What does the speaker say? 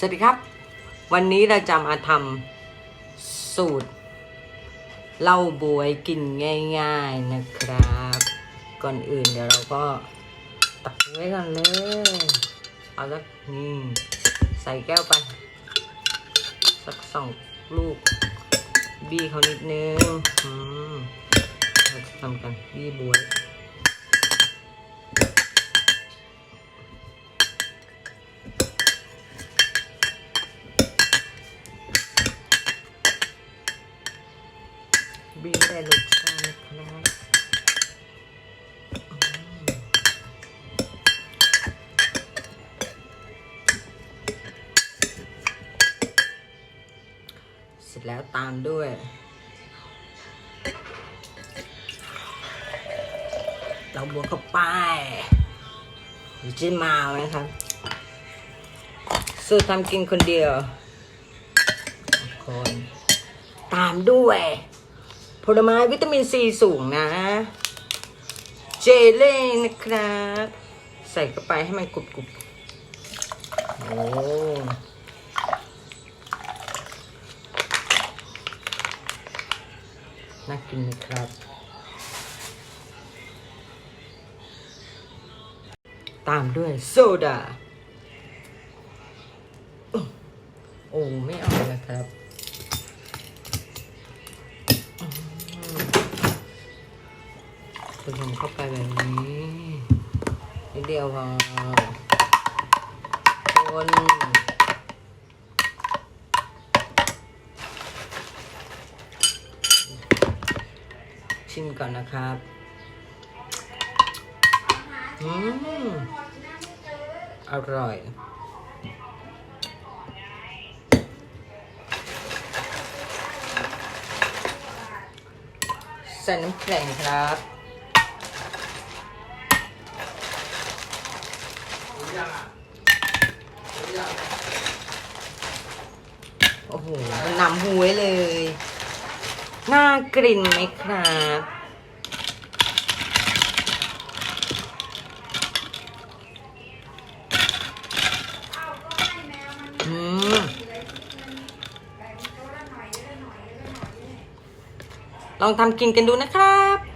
สวัสดีครับ วันนี้เราจะมาทำสูตรเหล้าบวยกินง่าย ๆนะครับ ก่อนอื่นเดี๋ยวเราก็ตักไว้ก่อนเลย เอาสักนี่ใส่แก้วไป สักสองลูก บี้เขานิดนึงอืมเราจะทำกันบี้บวย บีได้รสชาตินะครับเสร็จแล้วตามด้วยเราบวกเข้าไปหรือจะมาไหมครับสูตรทำกินคนเดียวคนตามด้วย ผลไม้วิตามินซีสูงนะ เจเล่นะครับ ใส่เข้าไปให้มันกรุบกรุบโอ้น่ากินนะครับ ตามด้วยโซดา โอ้ ไม่เอาเลยครับ ผสมเข้าไปแบบนี้นิดเดียวพอคนชิมก่อนนะครับ อืม อร่อยใส่น้ำแข็งครับ โอ้โห มันนำ หวยเลย น่ากลิ่นไหมครับลองทำกินกันดูนะครับ